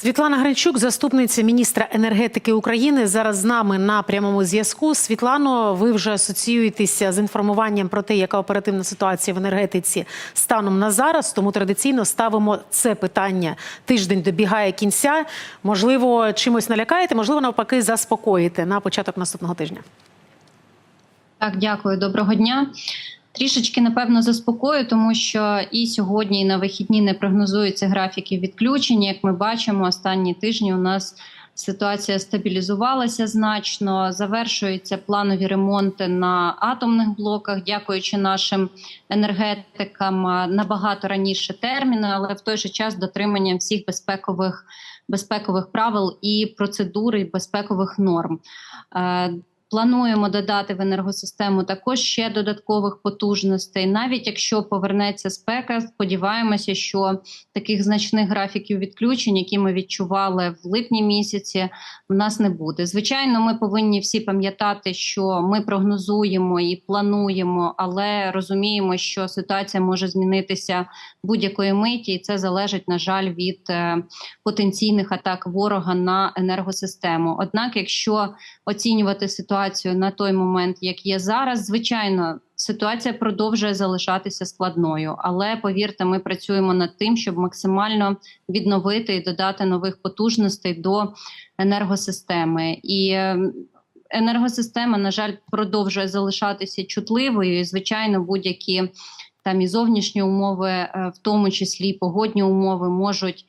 Світлана Гринчук, заступниця міністра енергетики України, зараз з нами на прямому зв'язку. Світлано, ви вже асоціюєтеся з інформуванням про те, яка оперативна ситуація в енергетиці станом на зараз. Тому традиційно ставимо це питання. Тиждень добігає кінця. Можливо, чимось налякаєте, можливо, навпаки, заспокоїте на початок наступного тижня. Так, дякую, доброго дня. Трішечки напевно заспокою, тому що і сьогодні, і на вихідні не прогнозуються графіки відключення. Як ми бачимо, останні тижні у нас ситуація стабілізувалася значно. Завершуються планові ремонти на атомних блоках, дякуючи нашим енергетикам набагато раніше терміну, але в той же час дотриманням всіх безпекових безпекових правил і процедур, і безпекових норм. Плануємо додати в енергосистему також ще додаткових потужностей. Навіть якщо повернеться спека, сподіваємося, що таких значних графіків відключень, які ми відчували в липні місяці, в нас не буде. Звичайно, ми повинні всі пам'ятати, що ми прогнозуємо і плануємо, але розуміємо, що ситуація може змінитися будь-якої миті, і це залежить, на жаль, від е, потенційних атак ворога на енергосистему. Однак, якщо оцінювати ситуацію на той момент, як є зараз, звичайно, ситуація продовжує залишатися складною. Але повірте, ми працюємо над тим, щоб максимально відновити і додати нових потужностей до енергосистеми. І е, енергосистема, на жаль, продовжує залишатися чутливою. І, звичайно, будь-які там і зовнішні умови, е, в тому числі і погодні умови, можуть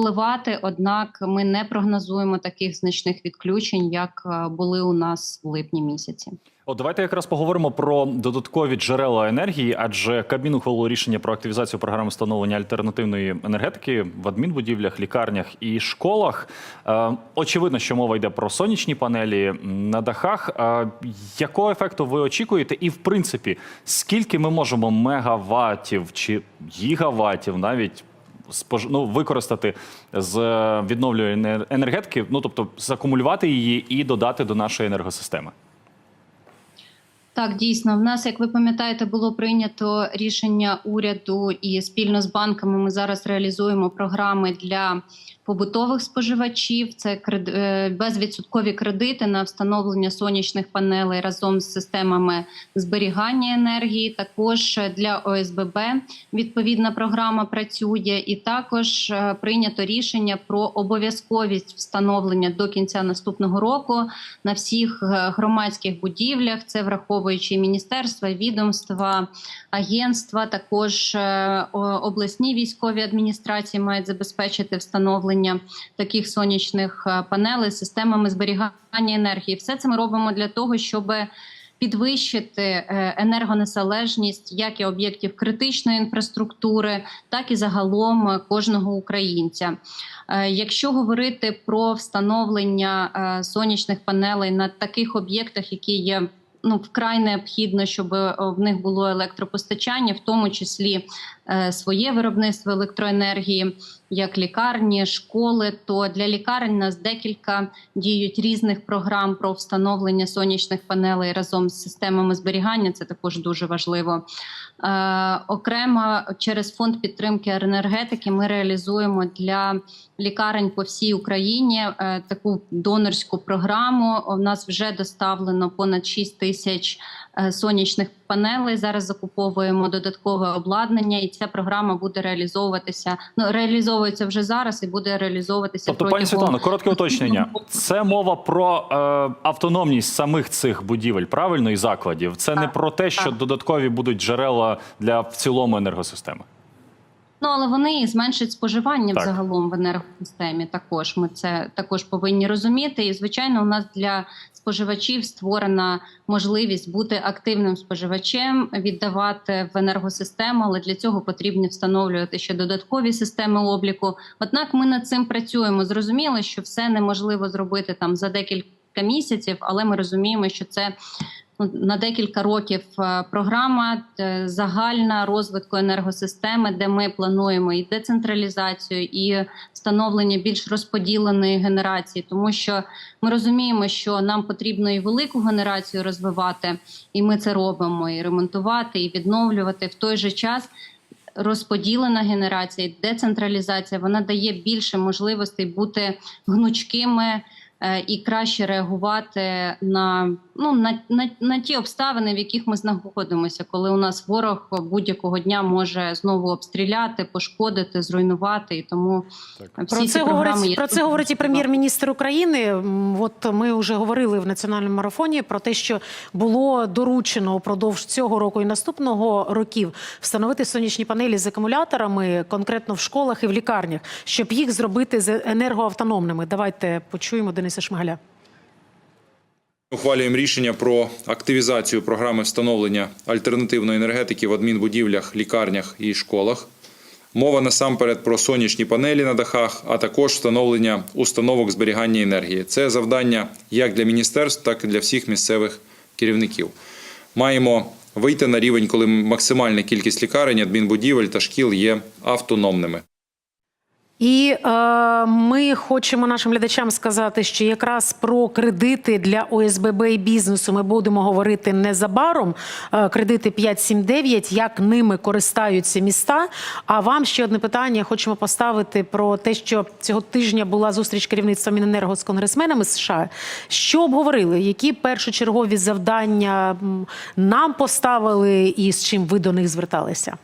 впливати. Однак ми не прогнозуємо таких значних відключень, як е, були у нас в липні місяці. От давайте якраз поговоримо про додаткові джерела енергії, адже Кабмін ухвалило рішення про активізацію програми встановлення альтернативної енергетики в адмінбудівлях, лікарнях і школах. Е, очевидно, що мова йде про сонячні панелі на дахах. Е, якого ефекту ви очікуєте? І в принципі, скільки ми можемо мегаваттів чи гігаваттів навіть спож... ну, використати з відновлювальної енергетики, ну тобто закумулювати її і додати до нашої енергосистеми? Так, дійсно, в нас, як ви пам'ятаєте, було прийнято рішення уряду, і спільно з банками ми зараз реалізуємо програми для побутових споживачів. Це е, безвідсоткові кредити на встановлення сонячних панелей разом з системами зберігання енергії. Також для ОСББ відповідна програма працює, і також е, прийнято рішення про обов'язковість встановлення до кінця наступного року на всіх е, громадських будівлях. Це враховуючи міністерства, відомства, агентства, також обласні військові адміністрації мають забезпечити встановлення таких сонячних е, панелей системами зберігання енергії. Все це ми робимо для того, щоб підвищити е, енергонезалежність як і об'єктів критичної інфраструктури, так і загалом е, кожного українця. Якщо говорити про встановлення сонячних панелей на таких об'єктах, які є ну вкрай необхідно, щоб в них було електропостачання, в тому числі своє виробництво електроенергії, як лікарні, школи. То для лікарень нас декілька діють різних програм про встановлення сонячних панелей разом з системами зберігання. Це також дуже важливо. Е, окремо через фонд підтримки енергетики ми реалізуємо для лікарень по всій Україні е, таку донорську програму. У нас вже доставлено понад 6 тисяч е, сонячних панелей. Зараз закуповуємо додаткове обладнання, і ця програма буде реалізовуватися. Ну реалізовується вже зараз і буде реалізовуватися Тобто, протягом... пані Світлано, коротке уточнення. Це мова про е, автономність самих цих будівель, правильно і закладів. Це не про те, що так. додаткові будуть джерела для в цілому енергосистеми. Ну але вони зменшать споживання Так. взагалом в енергосистемі. Також ми це також повинні розуміти. І звичайно, у нас для споживачів створена можливість бути активним споживачем, віддавати в енергосистему, але для цього потрібно встановлювати ще додаткові системи обліку. Однак ми над цим працюємо. Зрозуміло, що все неможливо зробити там за декілька місяців, але ми розуміємо, що це на декілька років е, програма е, загальна розвитку енергосистеми, де ми плануємо і децентралізацію, і встановлення більш розподіленої генерації, тому що ми розуміємо, що нам потрібно і велику генерацію розвивати, і ми це робимо, і ремонтувати, і відновлювати в той же час. розподілена генерація, децентралізація вона дає більше можливостей бути гнучкими і краще реагувати на, ну, на, на, на ті обставини, в яких ми знаходимося, коли у нас ворог будь-якого дня може знову обстріляти, пошкодити, зруйнувати. І тому всі Про це говорить є про це говорить і прем'єр-міністр України. От ми вже говорили в національному марафоні про те, що було доручено упродовж цього року і наступного років встановити сонячні панелі з акумуляторами конкретно в школах і в лікарнях, щоб їх зробити з енергоавтономними. Давайте почуємо Дениса Шмигаля. Ухвалюємо рішення про активізацію програми встановлення альтернативної енергетики в адмінбудівлях, лікарнях і школах. Мова насамперед про сонячні панелі на дахах, а також встановлення установок зберігання енергії. Це завдання як для міністерств, так і для всіх місцевих керівників. Маємо вийти на рівень, коли максимальна кількість лікарень, адмінбудівель та шкіл є автономними. І е, ми хочемо нашим глядачам сказати, що якраз про кредити для ОСББ і бізнесу ми будемо говорити незабаром. Е, кредити 579, як ними користаються міста. А вам ще одне питання хочемо поставити про те, що цього тижня була зустріч керівництва Міненерго з конгресменами США. Що обговорили? Які першочергові завдання нам поставили, і з чим ви до них зверталися?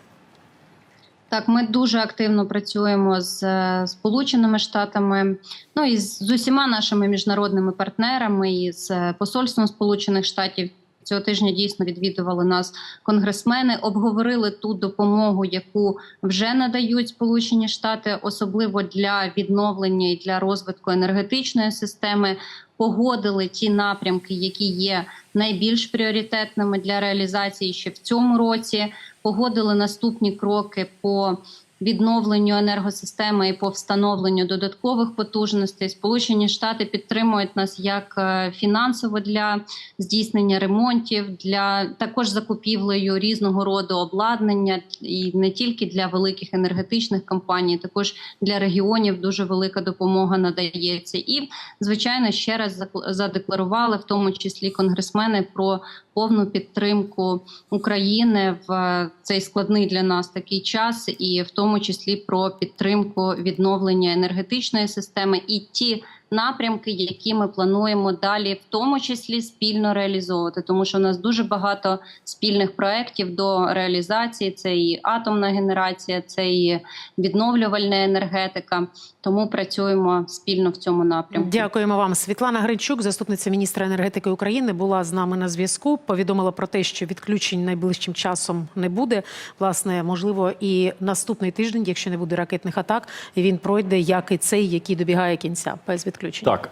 Так, ми дуже активно працюємо з е, Сполученими Штатами, ну і з, усіма нашими міжнародними партнерами, і з е, посольством Сполучених Штатів. Цього тижня дійсно відвідували нас конгресмени, обговорили ту допомогу, яку вже надають Сполучені Штати, особливо для відновлення і для розвитку енергетичної системи. Погодили ті напрямки, які є найбільш пріоритетними для реалізації ще в цьому році. Погодили наступні кроки по відновленню енергосистеми і по встановленню додаткових потужностей. Сполучені Штати підтримують нас як е, фінансово для здійснення ремонтів, для також закупівлею різного роду обладнання, і не тільки для великих енергетичних компаній, також для регіонів дуже велика допомога надається. І звичайно ще раз задекларували, в тому числі конгресмени, про повну підтримку України в е, цей складний для нас такий час, і в тому числі про підтримку відновлення енергетичної системи. І ті напрямки, які ми плануємо далі, в тому числі спільно реалізовувати, тому що у нас дуже багато спільних проєктів до реалізації. Це і атомна генерація, це і відновлювальна енергетика. Тому працюємо спільно в цьому напрямку. Дякуємо вам. Світлана Гринчук, заступниця міністра енергетики України, була з нами на зв'язку. Повідомила про те, що відключень найближчим часом не буде. Власне, можливо, і наступний тиждень, якщо не буде ракетних атак, він пройде як і цей, який добігає кінця без відключень. Так,